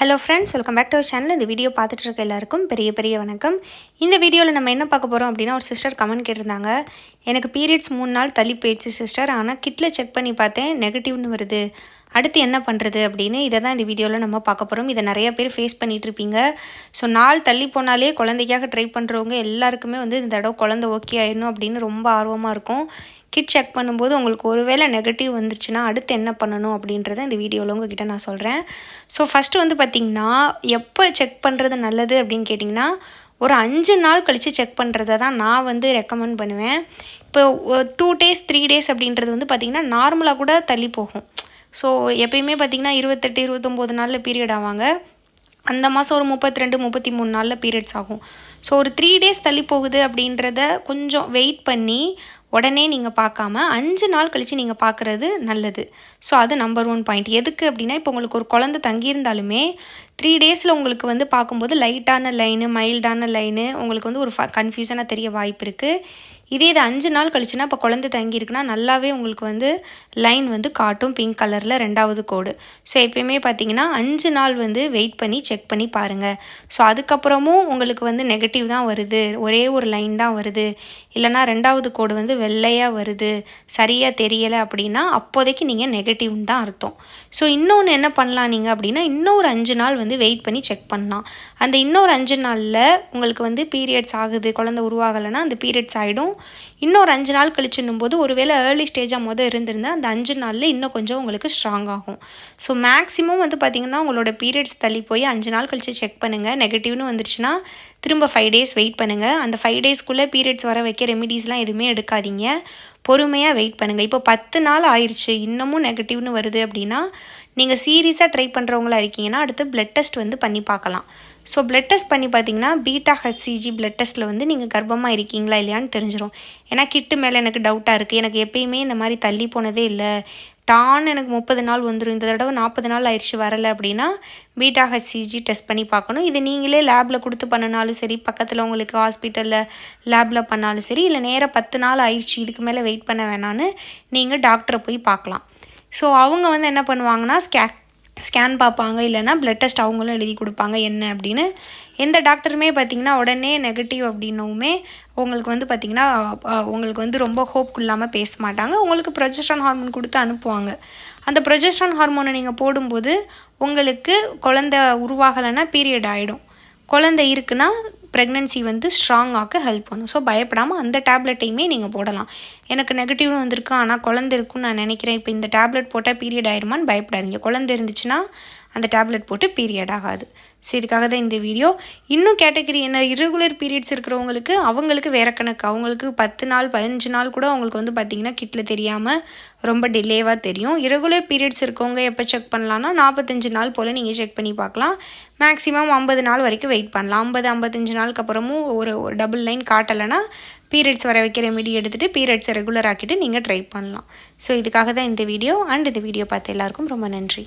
Hello friends welcome back to our channel இந்த video பார்த்துட்டு இருக்க எல்லாருக்கும் பெரிய பெரிய வணக்கம். இந்த வீடியோவில் நம்ம என்ன பார்க்க போகிறோம் அப்படின்னா ஒரு சிஸ்டர் கமெண்ட் கேட்டிருந்தாங்க. எனக்கு பீரியட்ஸ் மூணு நாள் தள்ளி போயிடுச்சு சிஸ்டர் ஆனால் கிட்டில் செக் பண்ணி பார்த்தேன் நெகட்டிவ்னு வருது. அடுத்து என்ன பண்ணுறது அப்படின்னு இதை தான் இந்த வீடியோவில் நம்ம பார்க்க போகிறோம் இதை நிறைய பேர் ஃபேஸ் பண்ணிகிட்டு இருப்பீங்க. ஸோ நாள் தள்ளி போனாலே குழந்தைக்காக ட்ரை பண்ணுறவங்க எல்லாருக்குமே வந்து இந்த தடவை குழந்தை ஓகே ஆயிடணும் அப்படின்னு ரொம்ப ஆர்வமாக இருக்கும். கிட் செக் பண்ணும்போது உங்களுக்கு ஒருவேளை நெகட்டிவ் வந்துருச்சுன்னா அடுத்து என்ன பண்ணணும் அப்படின்றத இந்த வீடியோவில் உங்ககிட்ட நான் சொல்கிறேன் ஸோ ஃபஸ்ட்டு வந்து பார்த்திங்கன்னா எப்போ செக் பண்ணுறது நல்லது அப்படின்னு கேட்டிங்கன்னா ஒரு அஞ்சு நாள் கழித்து செக் பண்ணுறத தான் நான் வந்து ரெக்கமெண்ட் பண்ணுவேன். இப்போ டூ டேஸ் த்ரீ டேஸ் அப்படின்றது வந்து பார்த்திங்கன்னா நார்மலாக கூட தள்ளி போகும். ஸோ எப்பயுமே பார்த்திங்கன்னா இருபத்தெட்டு இருபத்தொம்போது நாளில் பீரியட் ஆவாங்க. அந்த மாதம் ஒரு முப்பத்தி ரெண்டு முப்பத்தி மூணு நாளில் பீரியட்ஸ் ஆகும். ஸோ ஒரு த்ரீ டேஸ் தள்ளி போகுது அப்படின்றத கொஞ்சம் வெயிட் பண்ணி உடனே நீங்கள் பார்க்காம அஞ்சு நாள் கழித்து நீங்கள் பார்க்குறது நல்லது. ஸோ அது நம்பர் ஒன் பாயிண்ட் எதுக்கு அப்படின்னா இப்போ உங்களுக்கு ஒரு குழந்தை தங்கியிருந்தாலுமே த்ரீ டேஸில் உங்களுக்கு வந்து பார்க்கும்போது லைட்டான லைனு மைல்டான லைனு உங்களுக்கு வந்து ஒரு ஃப கன்ஃபியூஷனாக தெரிய வாய்ப்பு இருக்குது இதே இது அஞ்சு நாள் கழிச்சுன்னா இப்போ குழந்தை தங்கியிருக்குன்னா நல்லாவே உங்களுக்கு வந்து லைன் வந்து காட்டும். பிங்க் கலரில் ரெண்டாவது கோடு. ஸோ எப்பயுமே பார்த்தீங்கன்னா அஞ்சு நாள் வந்து வெயிட் பண்ணி செக் பண்ணி பாருங்கள் ஸோ அதுக்கப்புறமும் உங்களுக்கு வந்து நெகட்டிவ் தான் வருது. ஒரே ஒரு லைன் தான் வருது. இல்லைனா ரெண்டாவது கோடு வந்து வெள்ளையாக வருது சரியாக தெரியலை அப்படின்னா அப்போதைக்கு நீங்கள் நெகட்டிவ்னு தான் அர்த்தம். ஸோ இன்னொன்று என்ன பண்ணலாம் நீங்கள் அப்படின்னா இன்னொரு அஞ்சு நாள் வந்து வெயிட் பண்ணி செக் பண்ணலாம். அந்த இன்னொரு அஞ்சு நாளில் உங்களுக்கு வந்து பீரியட்ஸ் ஆகுது குழந்தை உருவாகலைன்னா அந்த பீரியட்ஸ் ஆகிடும் இன்னொரு அஞ்சு நாள் கழிச்சுன்னும் போது ஒருவேளை ஏர்லி ஸ்டேஜாக மொதல் இருந்திருந்தால் அந்த அஞ்சு நாளில் இன்னும் கொஞ்சம் உங்களுக்கு ஸ்ட்ராங் ஆகும். ஸோ மேக்ஸிமம் வந்து பார்த்திங்கன்னா உங்களோட பீரியட்ஸ் தள்ளி போய் அஞ்சு நாள் கழித்து செக் பண்ணுங்கள் நெகட்டிவ்னு வந்துருச்சுன்னா திரும்ப ஃபைவ் டேஸ் வெயிட் பண்ணுங்கள் அந்த ஃபைவ் டேஸ்க்குள்ளே பீரியட்ஸ் வர வைக்க ரெமிடிஸ்லாம் எதுவுமே எடுக்காதீங்க. பொறுமையாக வெயிட் பண்ணுங்கள் இப்போ பத்து நாள் ஆயிடுச்சு இன்னமும் நெகட்டிவ்னு வருது அப்படின்னா நீங்கள் சீரியஸாக ட்ரை பண்ணுறவங்களா இருக்கீங்கன்னா அடுத்து பிளட் டெஸ்ட் வந்து பண்ணி பார்க்கலாம். ஸோ பிளட் டெஸ்ட் பண்ணி பார்த்தீங்கன்னா பீட்டா ஹெச்சிஜி பிளட் டெஸ்ட்டில் வந்து நீங்கள் கர்ப்பமாக இருக்கீங்களா இல்லையான்னு தெரிஞ்சிடும் ஏன்னா கிட்டு மேலே எனக்கு டவுட்டாக இருக்குது எனக்கு எப்பயுமே இந்த மாதிரி தள்ளி போனதே இல்லை. டான் எனக்கு முப்பது நாள் வந்துடும் இந்த தடவை நாற்பது நாள் ஆயிடுச்சு வரலை அப்படின்னா பீட்டா ஹெச்சிஜி டெஸ்ட் பண்ணி பார்க்கணும். இது நீங்களே லேபில் கொடுத்து பண்ணினாலும் சரி பக்கத்தில் உங்களுக்கு ஹாஸ்பிட்டலில் லேபில் பண்ணாலும் சரி இல்லை நேராக பத்து நாள் ஆயிடுச்சு இதுக்கு மேலே வெயிட் பண்ண வேணான்னு நீங்கள் டாக்டரை போய் பார்க்கலாம். ஸோ அவங்க வந்து என்ன பண்ணுவாங்கன்னா ஸ்கே ஸ்கேன் பார்ப்பாங்க. இல்லைனா ப்ளட் டெஸ்ட் அவங்களும் எழுதி கொடுப்பாங்க. என்ன அப்படின்னு. எந்த டாக்டருமே பார்த்திங்கன்னா உடனே நெகட்டிவ் அப்படின்னவுமே உங்களுக்கு வந்து பார்த்திங்கன்னா உங்களுக்கு வந்து ரொம்ப ஹோப் இல்லாமல் பேச மாட்டாங்க. உங்களுக்கு ப்ரொஜெஸ்ட்ரான் ஹார்மோன் கொடுத்து அனுப்புவாங்க. அந்த ப்ரொஜெஸ்ட்ரான் ஹார்மோனை நீங்கள் போடும்போது உங்களுக்கு குழந்த உருவாகலைன்னா பீரியட் ஆகிடும் குழந்தை இருக்குன்னா ப்ரெக்னென்சி வந்து ஸ்ட்ராங் ஆக்க ஹெல்ப் பண்ணும். ஸோ பயப்படாமல் அந்த டேப்லெட்டையுமே நீங்கள் போடலாம். எனக்கு நெகட்டிவ்னு வந்திருக்கு ஆனால் குழந்தை இருக்குன்னு நான் நினைக்கிறேன். இப்போ இந்த டேப்லெட் போட்டால் பீரியட் ஆயிருமான்னு பயப்படாதீங்க. குழந்தை இருந்துச்சுன்னா அந்த டேப்லெட் போட்டு பீரியட் ஆகாது. ஸோ இதுக்காக தான் இந்த வீடியோ இன்னும் கேட்டகரி என்ன? இரெகுலர் பீரியட்ஸ் இருக்கிறவங்களுக்கு அவங்களுக்கு வேற கணக்கு. அவங்களுக்கு பத்து நாள் பதினஞ்சு நாள் கூட அவங்களுக்கு வந்து பார்த்திங்கன்னா கிட்டில் தெரியாமல் ரொம்ப டிலேவாக தெரியும். இரெகுலர் பீரியட்ஸ் இருக்கவங்க எப்போ செக் பண்ணலான்னா நாற்பத்தஞ்சு நாள் போல் நீங்கள் செக் பண்ணி பார்க்கலாம். மேக்ஸிமம் ஐம்பது நாள் வரைக்கும் வெயிட் பண்ணலாம். ஐம்பது ஐம்பத்தஞ்சு நாளுக்கு அப்புறமும் ஒரு டபுள் லைன் காட்டலைன்னா பீரியட்ஸ் வர வைக்கிற ரெமிடி எடுத்துகிட்டு பீரியட்ஸை ரெகுலர் ஆக்கிட்டு நீங்கள் ட்ரை பண்ணலாம். ஸோ இதுக்காக தான் இந்த வீடியோ அண்ட் இந்த வீடியோ பார்த்து எல்லாருக்கும் ரொம்ப நன்றி.